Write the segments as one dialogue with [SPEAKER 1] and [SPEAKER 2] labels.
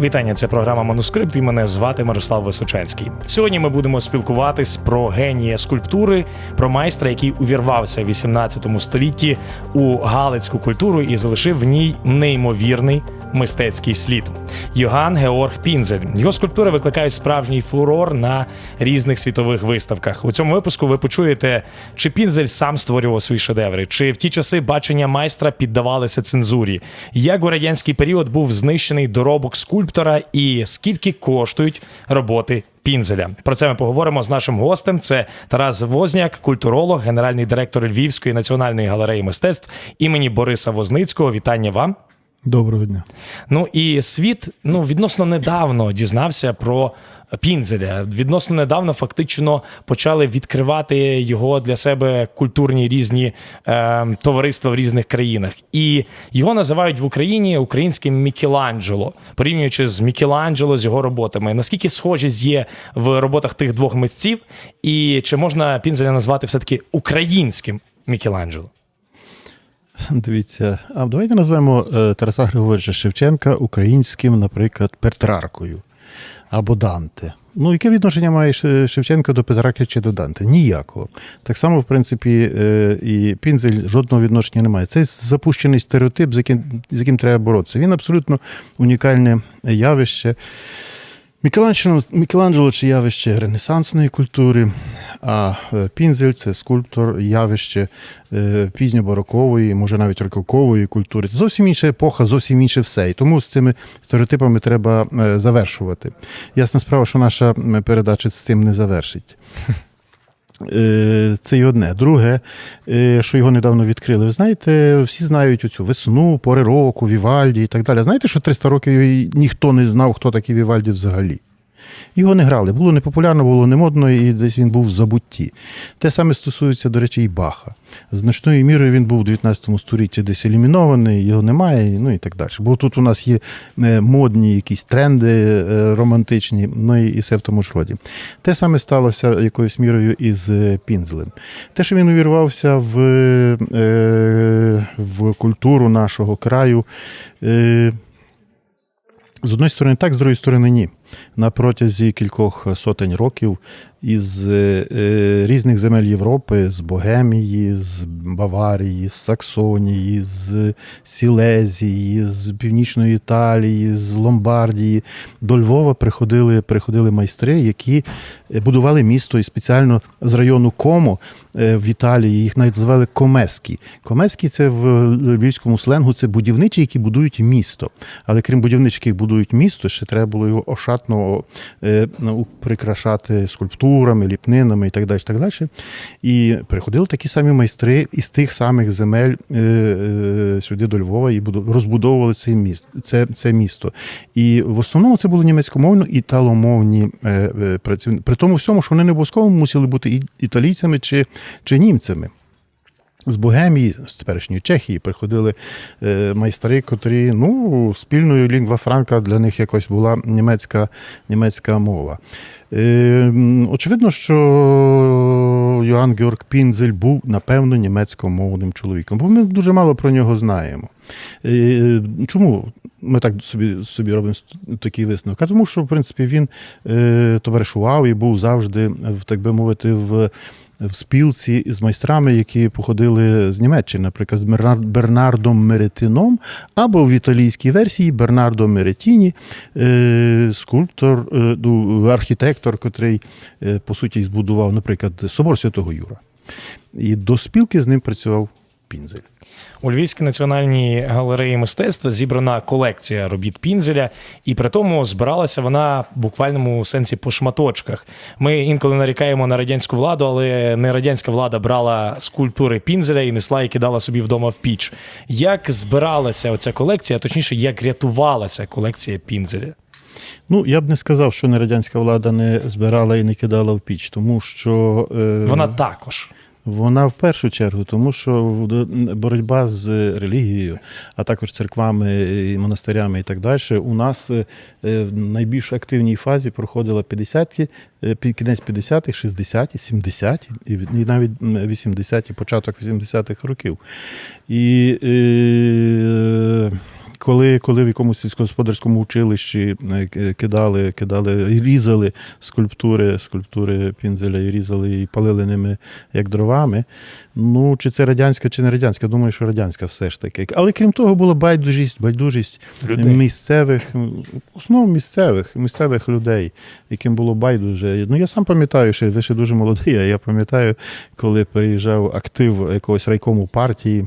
[SPEAKER 1] Вітання, це програма Манускрипт. І мене звати Мирослав Височанський. Сьогодні ми будемо спілкуватись про генія скульптури, про майстра, який увірвався в 18 столітті у галицьку культуру і залишив в ній неймовірний мистецький слід. Йоганн Георг Пінзель. Його скульптури викликають справжній фурор на різних світових виставках. У цьому випуску ви почуєте, чи Пінзель сам створював свої шедеври, чи в ті часи бачення майстра піддавалися цензурі, як у радянський період був знищений доробок скульптора, і скільки коштують роботи. Пінзеля про це ми поговоримо з нашим гостем. Це Тарас Возняк, культуролог, генеральний директор Львівської національної галереї мистецтв імені Бориса Возницького. Вітання вам.
[SPEAKER 2] Доброго дня.
[SPEAKER 1] Ну і світ ну відносно недавно дізнався про Пінзеля. Відносно недавно фактично почали відкривати його для себе культурні різні е, товариства в різних країнах. І його називають в Україні українським Мікеланджело, порівнюючи з Мікеланджело з його роботами. Наскільки схожість є в роботах тих двох митців, і чи можна Пінзеля назвати все-таки українським Мікеланджело?
[SPEAKER 2] Дивіться, а давайте назвемо е, Тараса Григоровича Шевченка українським, наприклад, Петраркою або Данте. Ну, яке відношення має Ше- Шевченко до Петрарки чи до Данте? Ніякого. Так само, в принципі, е, і Пінзель жодного відношення не має. Це запущений стереотип, з яким, з яким треба боротися. Він абсолютно унікальне явище. Мікеланджело, Мікеланджело це явище ренесансної культури, а е, Пінзель це скульптор, явище е, пізньобарокової, може навіть рококової культури. Це зовсім інша епоха, зовсім інше все. І тому з цими стереотипами треба е, завершувати. Ясна справа, що наша передача з цим не завершить. Е, Це і одне. Друге, е, що його недавно відкрили. Ви знаєте, всі знають оцю весну, пори року, Вівальді і так далі. Знаєте, що 300 років ніхто не знав, хто такий Вівальді взагалі. Його не грали. Було непопулярно, було не модно, і десь він був в забутті. Те саме стосується, до речі, і Баха. Значною мірою він був у 19 столітті десь елімінований, його немає, ну і так далі. Бо тут у нас є е, модні якісь тренди е, романтичні, ну і все в тому ж роді. Те саме сталося якоюсь мірою із е, Пінзелем. Те, що він увірвався в, в культуру нашого краю. З одної сторони, так, з другої сторони, ні. На протязі кількох сотень років із е, е, різних земель Європи, з Богемії, з Баварії, з Саксонії, з Сілезії, з Північної Італії, з Ломбардії до Львова приходили, приходили майстри, які е, будували місто і спеціально з району Комо в Італії їх навіть звали Комеські. Комеські це в львівському сленгу це будівничі, які будують місто. Але крім будівничих, які будують місто, ще треба було його ошатно е, ну, прикрашати скульптурами, ліпнинами і так далі. Так далі. І приходили такі самі майстри із тих самих земель е, е, сюди до Львова і буду- розбудовували це місто. Це, це місто. І в основному це були німецькомовно італомовні е, е, працівники. При тому всьому, що вони не обов'язково мусили бути і- італійцями чи, чи німцями. З Богемії, з теперішньої Чехії, приходили е, майстри, котрі ну, спільною лінгва франка для них якось була німецька, німецька мова. Е, очевидно, що Йоанн Георг Пінзель був, напевно, німецькомовним чоловіком, бо ми дуже мало про нього знаємо. Е, чому ми так собі, собі робимо такий висновок? Тому, що, в принципі, він товаришував і був завжди, так би мовити, в в спілці з майстрами, які походили з Німеччини, наприклад, з Бернар- Бернардом Меретином, або в італійській версії Бернардо Меретіні, е, скульптор, е, ну, архітектор, котрий, е, по суті, збудував, наприклад, собор Святого Юра. І до спілки з ним працював Пінзель.
[SPEAKER 1] У Львівській національній галереї мистецтва зібрана колекція робіт Пінзеля, і при тому збиралася вона в буквальному сенсі по шматочках. Ми інколи нарікаємо на радянську владу, але не радянська влада брала скульптури Пінзеля і несла і кидала собі вдома в піч. Як збиралася оця колекція, а точніше, як рятувалася колекція Пінзеля?
[SPEAKER 2] Ну, я б не сказав, що не радянська влада не збирала і не кидала в піч, тому що е,
[SPEAKER 1] Вона також.
[SPEAKER 2] Вона в першу чергу, тому що боротьба з релігією, а також церквами і монастирями і так далі, у нас е, е, в найбільш активній фазі проходила 50-ті, е, кінець 50-х, 60-ті, 70-ті і навіть м, 80-ті, початок 80-х років. І коли, коли в якомусь сільськогосподарському училищі е, кидали, кидали і різали скульптури, скульптури Пінзеля і різали і палили ними як дровами. Ну, чи це радянська, чи не радянська? Думаю, що радянська все ж таки. Але крім того, була байдужість, байдужість
[SPEAKER 1] Людей.
[SPEAKER 2] місцевих, в основному місцевих, місцевих людей, яким було байдуже. Ну, я сам пам'ятаю, що ви ще дуже молодий, а я пам'ятаю, коли переїжджав актив якогось райкому партії.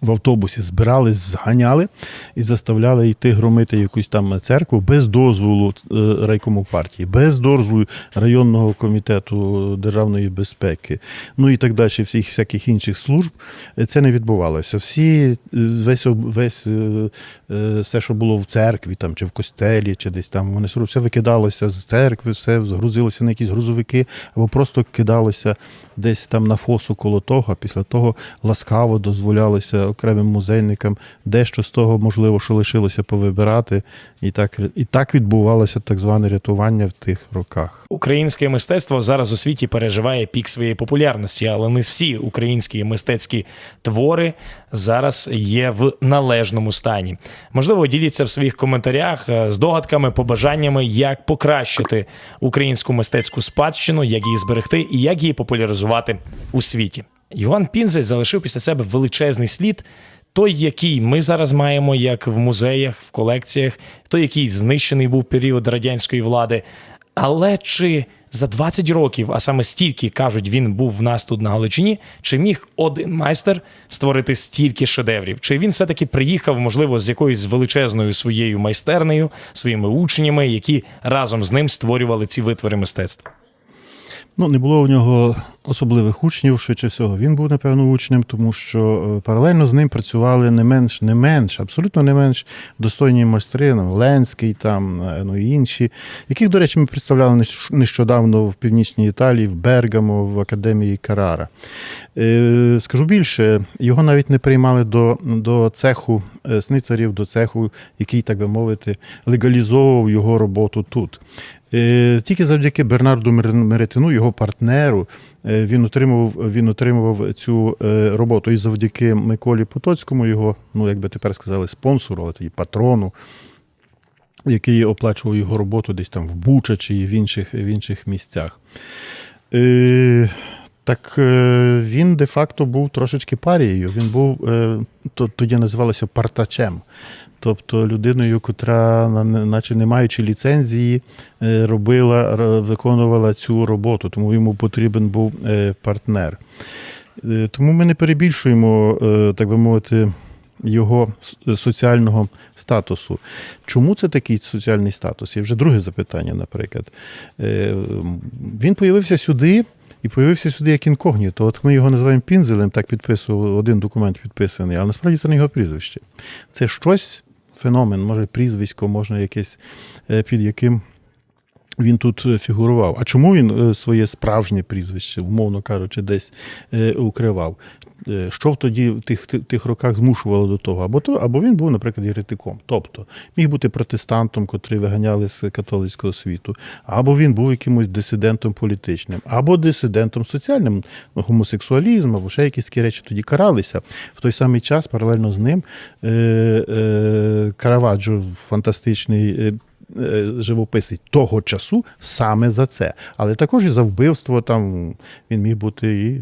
[SPEAKER 2] В автобусі збирались, зганяли і заставляли йти громити якусь там церкву без дозволу е, райкому партії, без дозволу районного комітету державної безпеки, ну і так далі, всіх всяких інших служб. Е, Це не відбувалося. Всі е, весь весь е, е, все, що було в церкві, там чи в костелі, чи десь там вони все викидалося з церкви, все грузилося на якісь грузовики, або просто кидалося десь там на фосу коло того, а після того ласкаво дозволялося окремим музейникам дещо з того, можливо, що лишилося повибирати. І так, і так відбувалося так зване рятування в тих роках.
[SPEAKER 1] Українське мистецтво зараз у світі переживає пік своєї популярності, але не всі українські мистецькі твори зараз є в належному стані. Можливо, діліться в своїх коментарях е, з догадками, побажаннями, як покращити українську мистецьку спадщину, як її зберегти і як її популяризувати у світі. Йоанн Пінзель залишив після себе величезний слід. Той, який ми зараз маємо, як в музеях, в колекціях, той, який знищений був період радянської влади. Але чи за 20 років, а саме стільки кажуть, він був в нас тут на Галичині, чи міг один майстер створити стільки шедеврів? Чи він все-таки приїхав, можливо, з якоюсь величезною своєю майстернею, своїми учнями, які разом з ним створювали ці витвори мистецтва?
[SPEAKER 2] Ну, не було у нього особливих учнів, швидше всього. Він був, напевно, учнем, тому що е, паралельно з ним працювали не менш, не менш, абсолютно не менш достойні майстри, ну, Ленський, там, е, ну і інші, яких, до речі, ми представляли нещодавно в Північній Італії, в Бергамо, в академії Карара. Е, Скажу більше, його навіть не приймали до, до цеху сницарів, до цеху, який, так би мовити, легалізовував його роботу тут. Е, Тільки завдяки Бернарду Меретину, його партнеру, е, він отримував, він отримував цю е, роботу і завдяки Миколі Потоцькому, його, ну як би тепер сказали, спонсору, тоді патрону, який оплачував його роботу десь там в Буча чи в інших, в інших місцях. Так він де-факто був трошечки парією. Він був то- тоді називалося партачем. Тобто людиною, котра, на- на- наче не маючи ліцензії, е, робила, виконувала цю роботу, тому йому потрібен був е, партнер. Е, Тому ми не перебільшуємо, так би мовити, його соціального статусу. Чому це такий соціальний статус? Є вже друге запитання, наприклад. Він появився сюди. І появився сюди як інкогніто. От ми його називаємо Пінзелем, так підписував один документ підписаний, але насправді це не його прізвище. Це щось, феномен, може прізвисько, можна якесь, е, під яким він тут е, фігурував. А чому він е, своє справжнє прізвище, умовно кажучи, десь е, укривав? Що тоді в тих, тих, тих роках змушувало до того? Або, то, або він був, наприклад, єретиком. Тобто міг бути протестантом, котрий виганяли з католицького світу, або він був якимось дисидентом політичним, або дисидентом соціальним, ну, гомосексуалізм, або ще якісь такі речі тоді каралися. В той самий час, паралельно з ним, е, е, Караваджо, фантастичний. Е, Живописець того часу саме за це. Але також і за вбивство там він міг бути і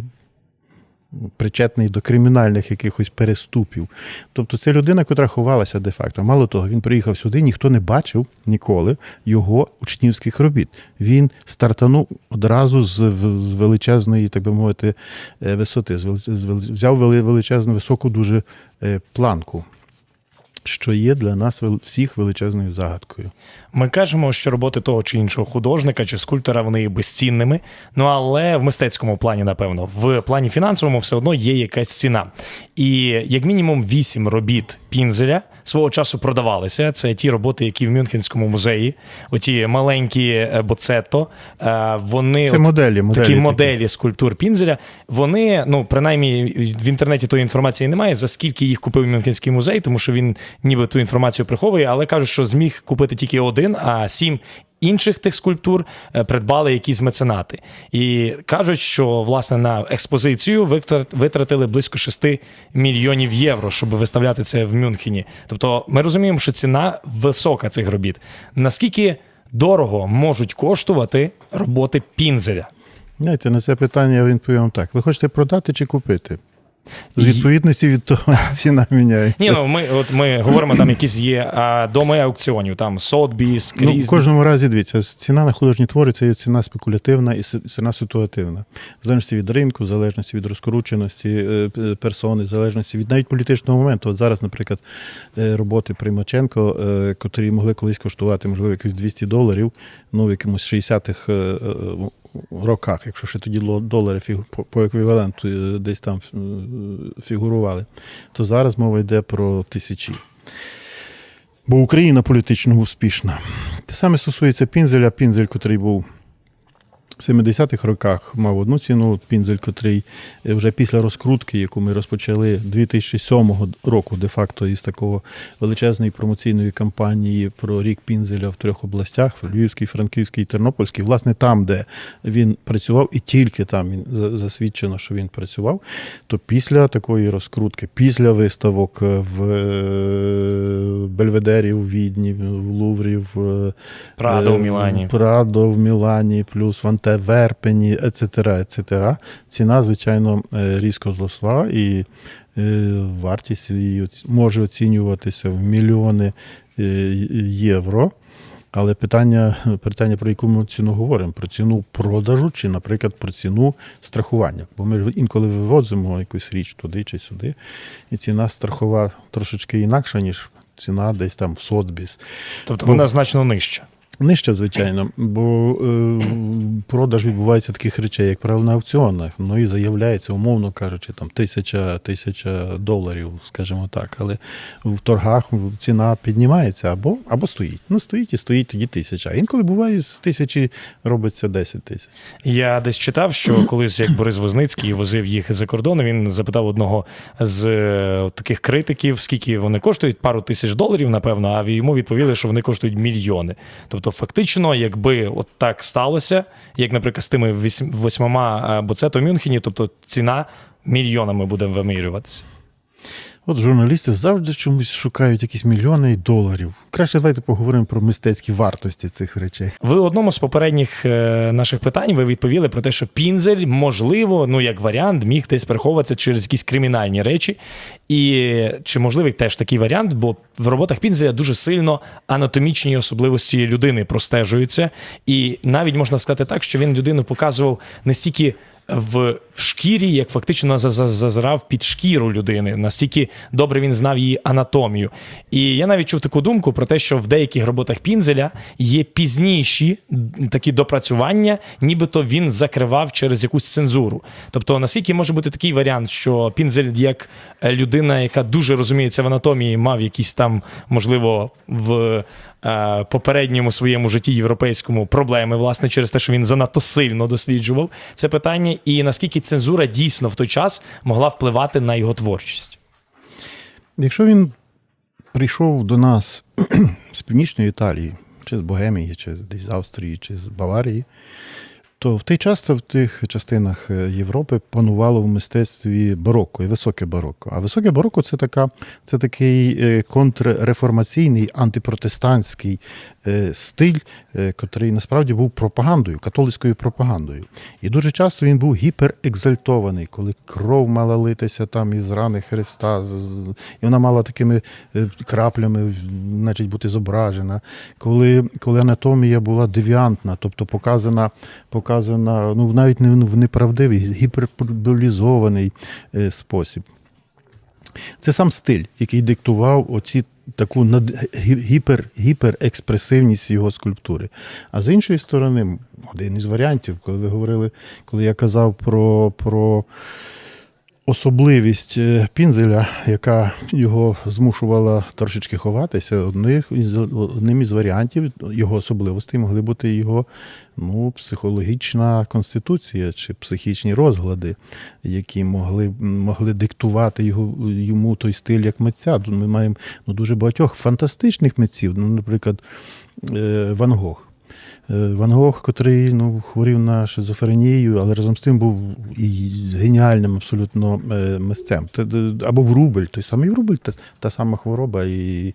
[SPEAKER 2] причетний до кримінальних якихось переступів. Тобто це людина, яка ховалася де-факто. Мало того, він приїхав сюди, ніхто не бачив ніколи його учнівських робіт. Він стартанув одразу з, з величезної, так би мовити, е, висоти, взяв величезну високу дуже е, планку. Що є для нас всіх величезною загадкою.
[SPEAKER 1] Ми кажемо, що роботи того чи іншого художника чи скульптора вони є безцінними. Ну але в мистецькому плані, напевно, в плані фінансовому все одно є якась ціна. І як мінімум вісім робіт Пінзеля свого часу продавалися. Це ті роботи, які в Мюнхенському музеї, оті маленькі е, боцето. е, Вони
[SPEAKER 2] Це
[SPEAKER 1] от
[SPEAKER 2] моделі, моделі
[SPEAKER 1] такі
[SPEAKER 2] такі.
[SPEAKER 1] моделі скульптур Пінзеля. Вони, ну принаймні, в інтернеті тої інформації немає, за скільки їх купив Мюнхенський музей, тому що він ніби ту інформацію приховує, але кажуть, що зміг купити тільки один, а сім інших тих скульптур е, придбали якісь меценати. І кажуть, що власне на експозицію витра- витратили близько 6 мільйонів євро, щоб виставляти це в Мюнхені. Тобто ми розуміємо, що ціна висока цих робіт. Наскільки дорого можуть коштувати роботи Пінзеля?
[SPEAKER 2] Знаєте, на це питання я відповім так. Ви хочете продати чи купити? В відповідності від того ціна міняється.
[SPEAKER 1] Ні, ну ми от ми говоримо, там якісь є а, доми аукціонів, там Сотбіс,
[SPEAKER 2] Ну, в кожному разі дивіться, ціна на художні твори це є ціна спекулятивна і ціна ситуативна. В залежності від ринку, в залежності від розкрученості е, персони, в залежності від навіть політичного моменту. От зараз, наприклад, е, роботи Примаченко, е, котрі могли колись коштувати, можливо, якось 200 доларів, ну в якомусь 60-х е, роках, якщо ще тоді долари по- еквіваленту е, десь там е, фігурували, то зараз мова йде про тисячі. Бо Україна політично успішна. Те саме стосується Пінзеля. Пінзель, котрий був в 70-х роках, мав одну ціну. Пінзель, котрий е, вже після розкрутки, яку ми розпочали 2007 року, де-факто із такого величезної промоційної кампанії про рік Пінзеля в трьох областях: в Львівській, Франківській і Тернопільській, власне, там, де він працював, і тільки там він засвідчено, що він працював. То після такої розкрутки, після виставок е, в е, Бельведері у Відні, в Луврі, в
[SPEAKER 1] Прадо в Мілані.
[SPEAKER 2] Прадо в Мілані, плюс в Антеверпені, ецетера, ецетера. Ціна, звичайно, е, різко зросла, і е, вартість її може оцінюватися в мільйони е, євро. Але питання, питання, про яку ми ціну говоримо: про ціну продажу чи, наприклад, про ціну страхування. Бо ми інколи вивозимо якусь річ туди чи сюди, і ціна страхова трошечки інакша, ніж ціна десь там в Сотбіс.
[SPEAKER 1] Тобто вона значно нижча.
[SPEAKER 2] Нижче, звичайно, бо е, продаж відбувається таких речей, як правило, на аукціонах. Ну і заявляється, умовно кажучи, там тисяча, тисяча доларів, скажімо так. Але в торгах ціна піднімається або, або стоїть. Ну, стоїть і стоїть тоді тисяча. Інколи буває з тисячі робиться 10 тисяч.
[SPEAKER 1] Я десь читав, що колись як Борис Возницький возив їх за кордон, він запитав одного з е, таких критиків, скільки вони коштують, пару тисяч доларів, напевно, а йому відповіли, що вони коштують мільйони. Тобто, фактично, якби от так сталося, як, наприклад, з тими восьмома буцетами боцето в Мюнхені, тобто ціна мільйонами буде вимірюватися.
[SPEAKER 2] От журналісти завжди чомусь шукають якісь мільйони доларів. Краще давайте поговоримо про мистецькі вартості цих речей.
[SPEAKER 1] Ви в одному з попередніх е, наших питань ви відповіли про те, що пінзель, можливо, ну як варіант, міг десь приховуватися через якісь кримінальні речі. І чи можливий теж такий варіант, бо в роботах пінзеля дуже сильно анатомічні особливості людини простежуються. І навіть можна сказати так, що він людину показував не стільки. В, шкірі, як фактично за- за- під шкіру людини, настільки добре він знав її анатомію. І я навіть чув таку думку про те, що в деяких роботах Пінзеля є пізніші такі допрацювання, нібито він закривав через якусь цензуру. Тобто, наскільки може бути такий варіант, що Пінзель, як е, людина, яка дуже розуміється в анатомії, мав якісь там, можливо, в е, попередньому своєму житті європейському проблеми, власне, через те, що він занадто сильно досліджував це питання, і наскільки цензура дійсно в той час могла впливати на його творчість.
[SPEAKER 2] Якщо він прийшов до нас з північної Італії, чи з Богемії, чи десь з Австрії, чи з Баварії, то в той час в тих частинах е, Європи панувало в мистецтві бароко і високе бароко. А високе бароко це така, це такий е, контрреформаційний антипротестантський стиль, е, котрий насправді був пропагандою, католицькою пропагандою. І дуже часто він був гіперекзальтований, коли кров мала литися там із рани Христа, і вона мала такими е, краплями, значить, бути зображена. Коли, коли анатомія була девіантна, тобто показана, показана ну, навіть не в неправдивий, гіперболізований е, спосіб. Це сам стиль, який диктував оці таку над... гіпер, гіперекспресивність його скульптури. А з іншої сторони, один із варіантів, коли ви говорили, коли я казав про, про особливість е, пінзеля, яка його змушувала трошечки ховатися, одним із варіантів його особливостей могли бути його ну, психологічна конституція чи психічні розглади, які могли, могли диктувати його, йому той стиль як митця. Ми маємо ну, дуже багатьох фантастичних митців, ну, наприклад, е, Ван Гог. Ван Гог, котрий ну, хворів на шизофренію, але разом з тим був і геніальним абсолютно е, мисцем. Або Врубель, той самий Врубель, та, та сама хвороба і,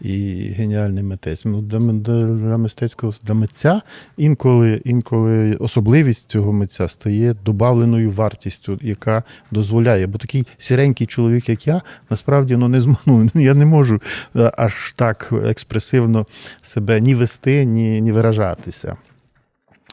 [SPEAKER 2] і геніальний митець. Ну, для, для мистецького для митця інколи, інколи особливість цього митця стає добавленою вартістю, яка дозволяє. Бо такий сіренький чоловік, як я, насправді ну, не зм... ну, я не можу е, аж так експресивно себе ні вести, ні, ні виражатися.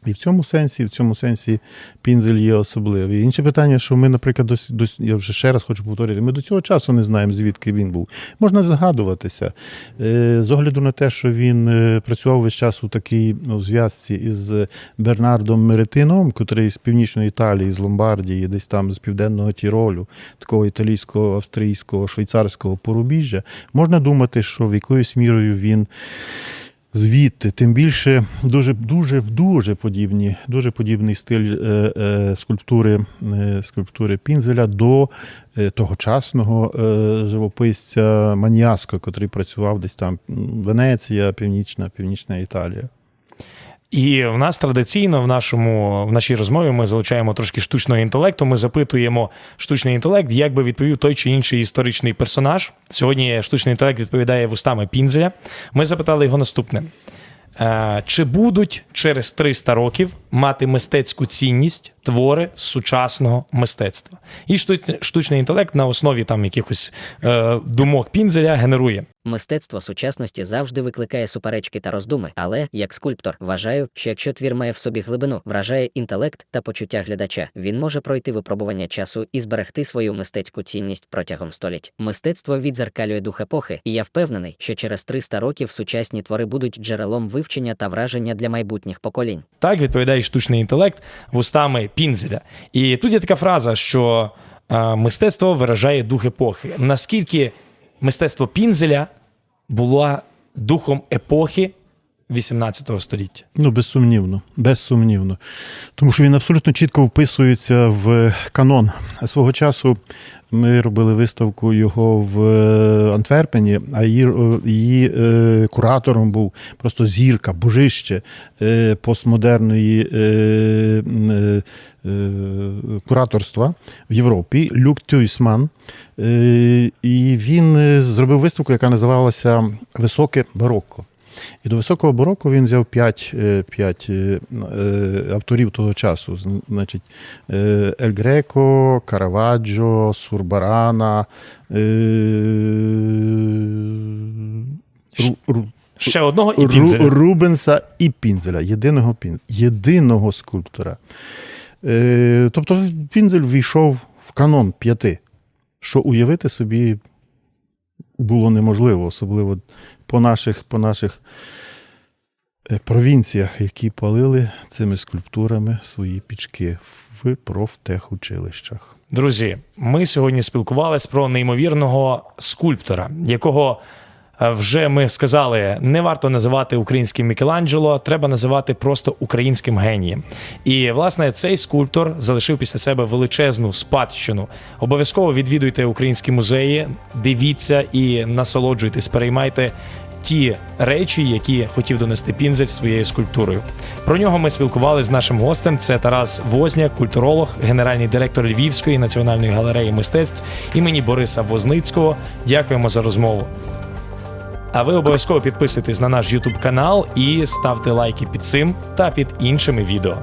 [SPEAKER 2] І в цьому сенсі, і в цьому сенсі пінзель є особливий. Інше питання, що ми, наприклад, дос, дос, я вже ще раз хочу повторити, ми до цього часу не знаємо, звідки він був. Можна згадуватися. Е, З огляду на те, що він е, працював весь час у такій ну, зв'язці із Бернардом Меретином, котрий з північної Італії, з Ломбардії, десь там з південного Тіролю, такого італійського, австрійського, швейцарського порубіжжя, можна думати, що в якоюсь мірою він звідти, тим більше дуже дуже дуже подібні, дуже подібний стиль е, е, скульптури, е, скульптури Пінзеля до тогочасного живописця Маніаско, який працював десь там Венеція, Північна, Північна Італія.
[SPEAKER 1] І в нас традиційно в нашому в нашій розмові ми залучаємо трошки штучного інтелекту. Ми запитуємо штучний інтелект, як би відповів той чи інший історичний персонаж. Сьогодні штучний інтелект відповідає вустами Пінзеля. Ми запитали його наступне: Е, чи будуть через 300 років мати мистецьку цінність твори сучасного мистецтва? І штуч- штучний інтелект на основі там якихось е, думок Пінзеля генерує.
[SPEAKER 3] Мистецтво сучасності завжди викликає суперечки та роздуми, але як скульптор вважаю, що якщо твір має в собі глибину, вражає інтелект та почуття глядача, він може пройти випробування часу і зберегти свою мистецьку цінність протягом століть. Мистецтво відзеркалює дух епохи, і я впевнений, що через 300 років сучасні твори будуть джерелом вивчення та враження для майбутніх поколінь.
[SPEAKER 1] Так відповідає штучний інтелект вустами Пінзеля. І тут є така фраза, що е, мистецтво виражає дух епохи. Наскільки мистецтво Пінзеля було духом епохи 18 століття?
[SPEAKER 2] Ну, безсумнівно, безсумнівно. Тому що він абсолютно чітко вписується в канон. Свого часу ми робили виставку його в е, Антверпені, а її, е, її е, куратором був просто зірка, божище е, постмодерної е, е, е, кураторства в Європі Люк Тюйсман. Е, і він зробив виставку, яка називалася Високе барокко. І до високого бароко він взяв п'ять, е, п'ять е, е, авторів того часу. Значить, е, Ель Греко, Караваджо, Сурбарана. е,
[SPEAKER 1] Ще одного і
[SPEAKER 2] Ру-
[SPEAKER 1] Пінзеля.
[SPEAKER 2] Рубенса і Пінзеля, єдиного, пін, єдиного скульптора. Е, тобто Пінзель війшов в канон п'яти, що уявити собі було неможливо, особливо по наших, по наших е, провінціях, які палили цими скульптурами свої пічки в профтехучилищах.
[SPEAKER 1] Друзі, ми сьогодні спілкувалися про неймовірного скульптора, якого вже ми сказали, не варто називати українським Мікеланджело, треба називати просто українським генієм. І власне цей скульптор залишив після себе величезну спадщину. Обов'язково відвідуйте українські музеї, дивіться і насолоджуйтесь, переймайте. Ті речі, які хотів донести Пінзель своєю скульптурою. Про нього ми спілкувалися з нашим гостем. Це Тарас Возняк, культуролог, генеральний директор Львівської національної галереї мистецтв імені Бориса Возницького. Дякуємо за розмову. А ви обов'язково підписуйтесь на наш YouTube канал і ставте лайки під цим та під іншими відео.